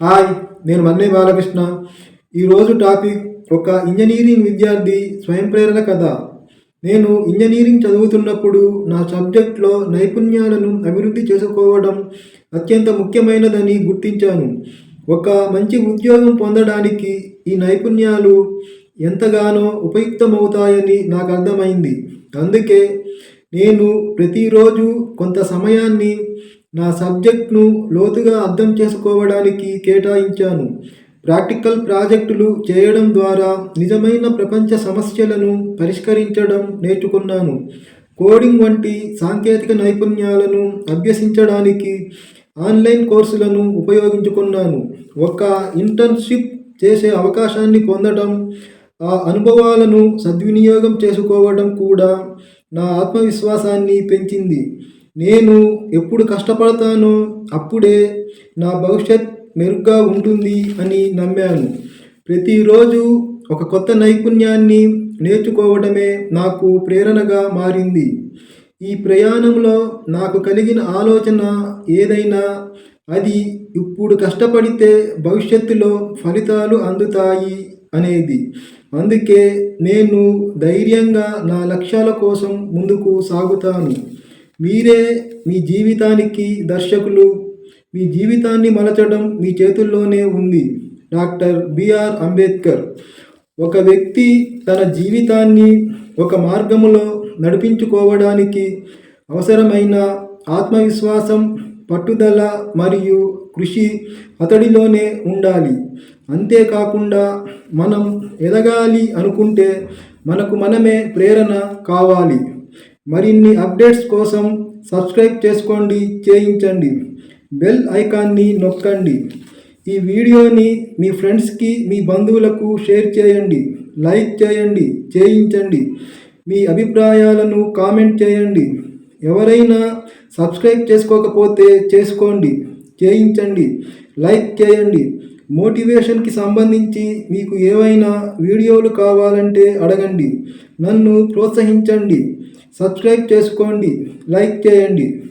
Hi నేను మన్నే బాలకృష్ణ. ఈరోజు topic ఒక ఇంజనీరింగ్ విద్యార్థి స్వయం ప్రేరణ కథ. నేను ఇంజనీరింగ్ చదువుతున్నప్పుడు నా సబ్జెక్ట్లో నైపుణ్యాలను అభివృద్ధి చేసుకోవడం అత్యంత ముఖ్యమైనదని గుర్తించాను. ఒక మంచి ఉద్యోగం పొందడానికి ఈ నైపుణ్యాలు ఎంతగానో ఉపయుక్తమవుతాయని నాకు అర్థమైంది. అందుకే నేను ప్రతిరోజు కొంత సమయాన్ని నా సబ్జెక్ట్ను లోతుగా అర్థం చేసుకోవడానికి కేటాయించాను. ప్రాక్టికల్ ప్రాజెక్టులు చేయడం ద్వారా నిజమైన ప్రపంచ సమస్యలను పరిష్కరించడం నేర్చుకున్నాను. కోడింగ్ వంటి సాంకేతిక నైపుణ్యాలను అభ్యసించడానికి ఆన్లైన్ కోర్సులను ఉపయోగించుకున్నాను. ఒక ఇంటర్న్షిప్ చేసే అవకాశాన్ని పొందడం ఆ అనుభవాలను సద్వినియోగం చేసుకోవడం కూడా నా ఆత్మవిశ్వాసాన్ని పెంచింది. నేను ఎప్పుడు కష్టపడతానో అప్పుడే నా భవిష్యత్ మెరుగ్గా ఉంటుంది అని నమ్మాను. ప్రతిరోజు ఒక కొత్త నైపుణ్యాన్ని నేర్చుకోవడమే నాకు ప్రేరణగా మారింది. ఈ ప్రయాణంలో నాకు కలిగిన ఆలోచన ఏదైనా అది ఇప్పుడు కష్టపడితే భవిష్యత్తులో ఫలితాలు అందుతాయి అనేది. అందుకే నేను ధైర్యంగా నా లక్ష్యాల కోసం ముందుకు సాగుతాను. మీరే మీ జీవితానికి దర్శకులు. మీ జీవితాన్ని మలచడం మీ చేతుల్లోనే ఉంది. Doctor B R Ambedkar. ఒక వ్యక్తి తన జీవితాన్ని ఒక మార్గములో నడిపించుకోవడానికి అవసరమైన ఆత్మవిశ్వాసం పట్టుదల మరియు కృషి అతడిలోనే ఉండాలి. అంతేకాకుండా మనం ఎదగాలి అనుకుంటే మనకు మనమే ప్రేరణ కావాలి. మరిన్ని అప్డేట్స్ కోసం సబ్స్క్రైబ్ చేసుకోండి చేయించండి బెల్ ఐకాన్ని నొక్కండి. ఈ వీడియోని మీ ఫ్రెండ్స్కి మీ బంధువులకు షేర్ చేయండి లైక్ చేయండి చేయించండి. మీ అభిప్రాయాలను కామెంట్ చేయండి. ఎవరైనా సబ్స్క్రైబ్ చేసుకోకపోతే చేసుకోండి చేయించండి లైక్ చేయండి. మోటివేషన్కి సంబంధించి మీకు ఏవైనా వీడియోలు కావాలంటే అడగండి. నన్ను ప్రోత్సహించండి. సబ్స్క్రైబ్ చేసుకోండి. లైక్ చేయండి.